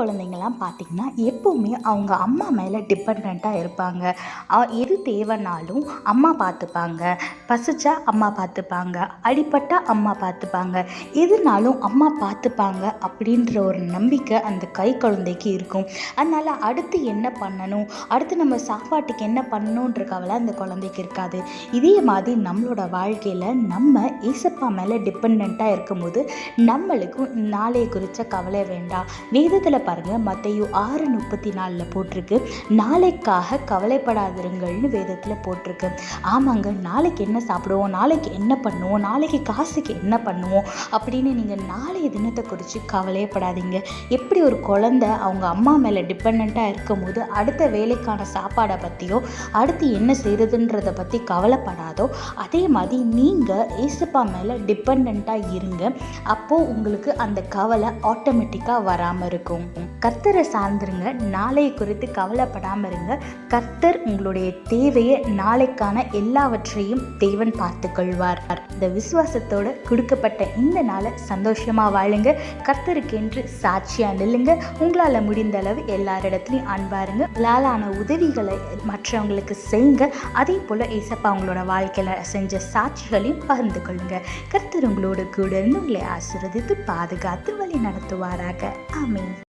குழந்தைங்கலாம் பார்த்திங்கன்னா எப்போவுமே அவங்க அம்மா மேலே டிபெண்ட்டாக இருப்பாங்க. எது தேவைனாலும் அம்மா பார்த்துப்பாங்க. பசிச்சா அம்மா பார்த்துப்பாங்க. அடிப்பட்டால் அம்மா பார்த்துப்பாங்க. எதுனாலும் அம்மா பார்த்துப்பாங்க அப்படின்ற ஒரு நம்பிக்கை அந்த கை குழந்தைக்கு இருக்கும். அதனால் அடுத்து என்ன பண்ணணும்? அடுத்து நம்ம சாப்பாட்டுக்கு என்ன பண்ணணுன்ற கவலை அந்த குழந்தைக்கு இருக்காது. இதே மாதிரி நம்மளோட வாழ்க்கையில் நம்ம ஏசப்பா மேலே டிபெண்ட்டாக இருக்கும்போது நம்மளுக்கும் நாளை குறித்த கவலை வேண்டாம். வேதத்தில் பாருங்கள் மத்தையோ ஆறு முப்பத்தி நாலில் போட்டிருக்கு. நாளைக்காக கவலைப்படாதிருங்கள்னு வேதத்தில் போட்டிருக்கு. ஆமாங்க நாளைக்கு என்ன சாப்பிடுவோம்? நாளைக்கு என்ன பண்ணுவோம்? நாளைக்கு காசுக்கு என்ன பண்ணுவோம்? அப்படின்னு நீங்கள் நாளைய தினத்தை குறித்து கவலையப்படாதீங்க. எப்படி ஒரு குழந்தை அவங்க அம்மா மேலே டிபெண்ட்டாக இருக்கும்போது அடுத்த வேலைக்கான சாப்பாடை பற்றியோ அடுத்து என்ன செய்கிறதுன்றதை பற்றி கவலைப்படாதோ அதே மாதிரி நீங்கள் ஏசப்பா மேலே டிபெண்ட்டாக இருங்க. அப்போது உங்களுக்கு அந்த கவலை ஆட்டோமேட்டிக்காக வராமல் இருக்கும். கர்த்தரை சார்ந்துருங்க. நாளை குறித்து கவலைப்படாமல் இருங்க. கர்த்தர் உங்களுடைய தேவையை நாளைக்கான எல்லாவற்றையும் தேவன் பார்த்துக்கொள்வார். இந்த விசுவாசத்தோட கொடுக்கப்பட்ட இந்த நாளை சந்தோஷமாக வாழுங்க. கர்த்தருக்கென்று சாட்சியாக நில்லுங்க. உங்களால் முடிந்த அளவு எல்லாரிடத்துலையும் அன்பாருங்க உங்களாலான உதவிகளை மற்றவங்களுக்கு செய்யுங்க. அதே போல் ஏசப்பா உங்களோட வாழ்க்கையில் செஞ்ச சாட்சிகளையும் பகிர்ந்து கொள்ளுங்க. கர்த்தர் உங்களோட கூட இருந்து உங்களை ஆசிர்வதித்து பாதுகாத்து வழி நடத்துவாராக. ஆமீன்.